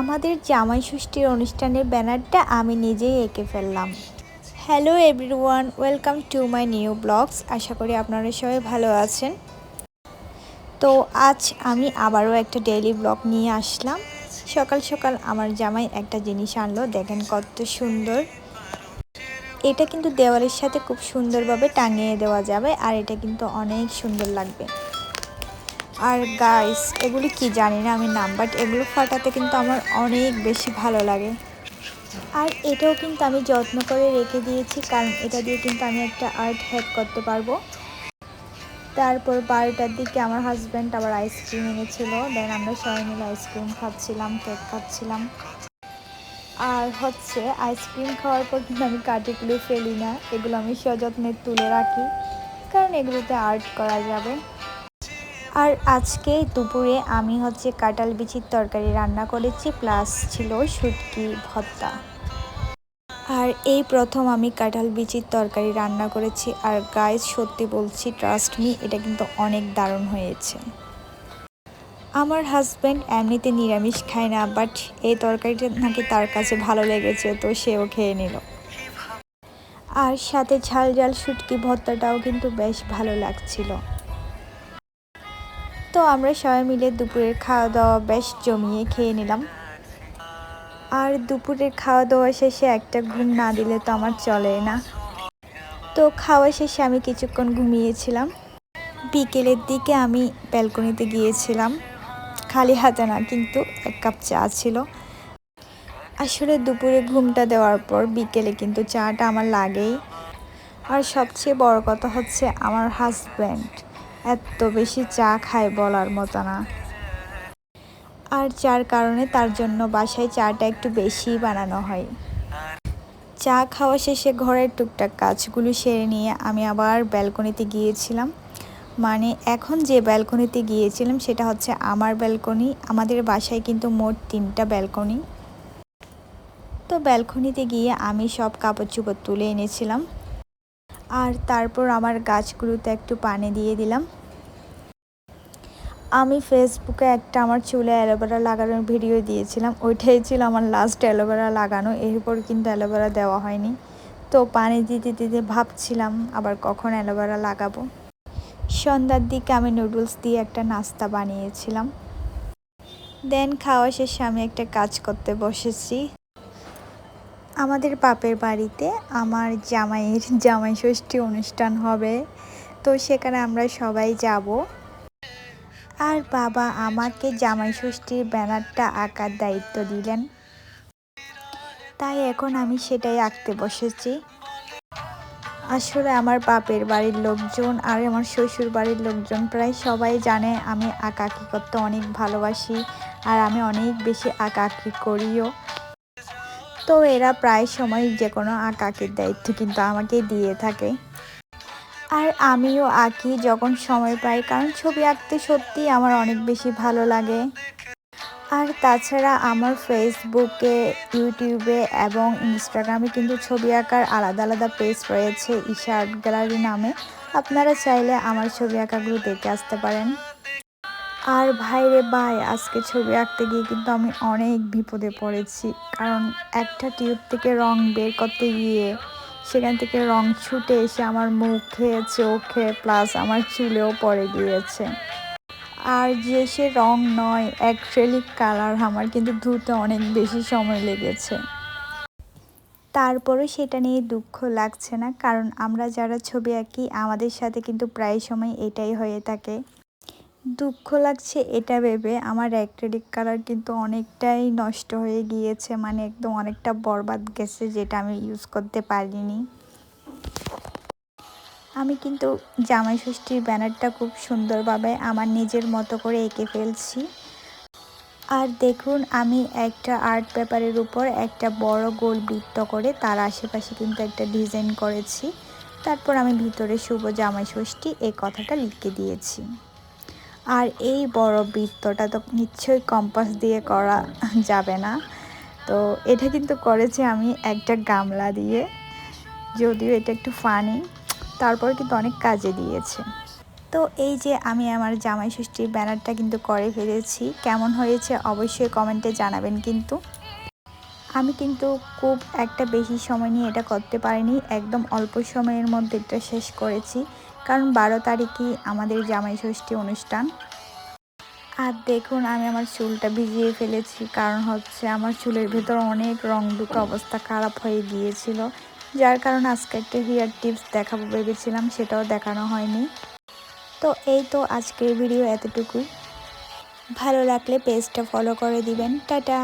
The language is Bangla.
আমাদের জামাই ষষ্ঠীর অনুষ্ঠানের ব্যানারটা আমি নিজেই এঁকে ফেললাম। Hello everyone welcome to my new blogs আশা করি আপনারা সবাই ভালো আছেন। তো আজ আমি আবারও একটা ডেইলি ব্লগ নিয়ে আসলাম। সকাল সকাল আমার জামাই একটা জিনিস আনলো, দেখেন কত সুন্দর। এটা কিন্তু দেওয়ালের সাথে খুব সুন্দরভাবে টাঙিয়ে দেওয়া যাবে, আর এটা কিন্তু অনেক সুন্দর লাগবে। আর গাইস এগুলি কি জানি না আমি নাম বাট এগুলো ফাটাতে কিন্তু আমার অনেক বেশি ভালো লাগে। আর এটাও কিন্তু আমি যত্ন করে রেখে দিয়েছি, কারণ এটা দিয়ে কিন্তু আমি একটা আর্ট হ্যাক করতে পারব। তারপর বারোটার দিকে আমার হাজব্যান্ড আবার আইসক্রিম এনেছিল দেন আমরা সবাই মিলে আইসক্রিম খাচ্ছিলাম কেক খাচ্ছিলাম। আর হচ্ছে আইসক্রিম খাওয়ার পর কিন্তু আমি কাটিগুলো ফেলি না, এগুলো আমি সযত্নে তুলে রাখি, কারণ এগুলোতে আর্ট করা যাবে। আর আজকে দুপুরে আমি হচ্ছে কাঁঠাল বিচির তরকারি রান্না করেছি, প্লাস ছিল শুটকি ভর্তা। আর এই প্রথম আমি কাঁঠাল বিচির তরকারি রান্না করেছি, আর গায়ে সত্যি বলছি ট্রাস্ট মি এটা কিন্তু অনেক দারুণ হয়েছে। আমার হাজব্যান্ড এমনিতে নিরামিষ খায় না বাট এই তরকারিটা নাকি তার কাছে ভালো লেগেছে, তো সেও খেয়ে নিল। আর সাথে ঝাল ঝাল শুটকি ভর্তাটাও কিন্তু বেশ ভালো লাগছিল। তো আমরা সবাই মিলে দুপুরের খাওয়া দাওয়া বেশ জমিয়ে খেয়ে নিলাম। আর দুপুরের খাওয়া দাওয়া শেষে একটা ঘুম না দিলে তো আমার চলে না। তো খাওয়া শেষে আমি কিছুক্ষণ ঘুমিয়েছিলাম। বিকেলের দিকে আমি ব্যালকনিতে গিয়েছিলাম। খালি হাতে না, কিন্তু এক কাপ চা ছিল। আসলে দুপুরে ঘুমটা দেওয়ার পর বিকেলে কিন্তু চাটা আমার লাগেই। আর সবচেয়ে বড় কথা হচ্ছে আমার হাজব্যান্ড এত বেশি চা খায় বলার মতো না। আর চার কারণে তার জন্য বাসায় চাটা একটু বেশি বানানো হয়। চা খাওয়া শেষে ঘরের টুকটাক কাজগুলো সেরে নিয়ে আমি আবার ব্যালকনিতে গিয়েছিলাম। মানে এখন যে ব্যালকনিতে গিয়েছিলাম সেটা হচ্ছে আমার ব্যালকনি, আমাদের বাসায় কিন্তু মোট তিনটা ব্যালকনি। তো ব্যালকনিতে গিয়ে আমি সব কাপড় চোপড় তুলে এনেছিলাম। আর তারপর আমার গাছগুলোতে একটু পানি দিয়ে দিলাম। আমি ফেসবুকে একটা আমার চুলে অ্যালোভেরা লাগানোর ভিডিও দিয়েছিলাম। ওইটাই ছিল আমার লাস্ট অ্যালোভেরা লাগানো। এরপর কিন্তু অ্যালোভেরা দেওয়া হয়নি। তো পানি দিতে দিতে ভাবছিলাম আবার কখন অ্যালোভেরা লাগাবো। সন্ধ্যার দিকে আমি নুডলস দিয়ে একটা নাস্তা বানিয়েছিলাম। দেন খাওয়া শেষে আমি একটা কাজ করতে বসেছি। আমাদের বাপের বাড়িতে আমার জামাইয়ের জামাই ষষ্ঠী অনুষ্ঠান হবে। তো সেখানে আমরা সবাই যাব। আর বাবা আমাকে জামাই ষষ্ঠীর ব্যানারটা আঁকার দায়িত্ব দিলেন। তাই এখন আমি সেটাই আঁকতে বসেছি। আসলে আমার বাপের বাড়ির লোকজন আর আমার শ্বশুর বাড়ির লোকজন প্রায় সবাই জানে আমি আঁকাকি করতে অনেক ভালোবাসি। আর আমি অনেক বেশি আঁকাকি করিও। তো এরা প্রায় সময় যে কোনো আঁকাকির দায়িত্ব কিন্তু আমাকে দিয়ে থাকে। আর আমিও আঁকি যখন সময় পাই, কারণ ছবি আঁকতে সত্যিই আমার অনেক বেশি ভালো লাগে। আর তাছাড়া আমার ফেসবুকে, ইউটিউবে এবং ইনস্টাগ্রামে কিন্তু ছবি আঁকার আলাদা আলাদা পেজ রয়েছে ঈশা আর্ট গ্যালারি নামে। আপনারা চাইলে আমার ছবি আঁকাগুলো দেখে আসতে পারেন। আর ভাইরে ভাই, আজকে ছবি আঁকতে গিয়ে কিন্তু আমি অনেক বিপদে পড়েছি। কারণ একটা টিউব থেকে রং বের করতে গিয়ে, সেখান থেকে রং ছুটে এসে আমার মুখে চোখে প্লাস আমার চুলেও পড়ে গিয়েছে। আর যে সে রং নয় অ্যাক্রেলিক কালার আমার কিন্তু ধুতে অনেক বেশি সময় লেগেছে। তারপরে সেটা নিয়ে দুঃখ লাগছে না, কারণ আমরা যারা ছবি আঁকি, আমাদের সাথে কিন্তু প্রায় সময় এটাই হয়ে থাকে। দুঃখ লাগছে, এটা ভেবে। আমার অ্যাক্রেলিক কালার কিন্তু অনেকটাই নষ্ট হয়ে গিয়েছে মানে একদম অনেকটা বরবাদ গেছে, যেটা আমি ইউজ করতে পারিনি। আমি কিন্তু জামাই ষষ্ঠীর ব্যানারটা খুব সুন্দরভাবে আমার নিজের মতো করে এঁকে ফেলছি। আর দেখুন, আমি একটা আর্ট পেপারের উপর একটা বড় গোল বৃত্ত করে তার আশেপাশে কিন্তু একটা ডিজাইন করেছি। তারপর আমি ভিতরে শুভ জামাই ষষ্ঠী এই কথাটা লিখে দিয়েছি। আর এই বড় বৃত্তটা তো নিশ্চয়ই কম্পাস দিয়ে করা যাবে না। তো এটা কিন্তু করেছি আমি একটা গামলা দিয়ে, যদিও এটা একটু ফানি তারপর কিন্তু অনেক কাজে দিয়েছে। তো এই যে আমি আমার জামাই ষষ্ঠীর ব্যানারটা কিন্তু করে ফেলেছি, কেমন হয়েছে অবশ্যই কমেন্টে জানাবেন কিন্তু। আমি কিন্তু খুব একটা বেশি সময় নিয়ে এটা করতে পারিনি, একদম অল্প সময়ের মধ্যে এটা শেষ করেছি। কারণ বারো তারিখই আমাদের জামাই ষষ্ঠী অনুষ্ঠান। আর দেখুন, আমি আমার চুলটা ভিজিয়ে ফেলেছি, কারণ হচ্ছে আমার চুলের ভেতর অনেক রং দুটো অবস্থা খারাপ হয়ে গিয়েছিল, যার কারণে আজকে একটা হেয়ার টিপস দেখাবো ভেবেছিলাম, সেটাও দেখানো হয়নি। তো এই তো আজকের ভিডিও এতটুকুই। ভালো লাগলে পেজটা ফলো করে দিবেন। টাটা!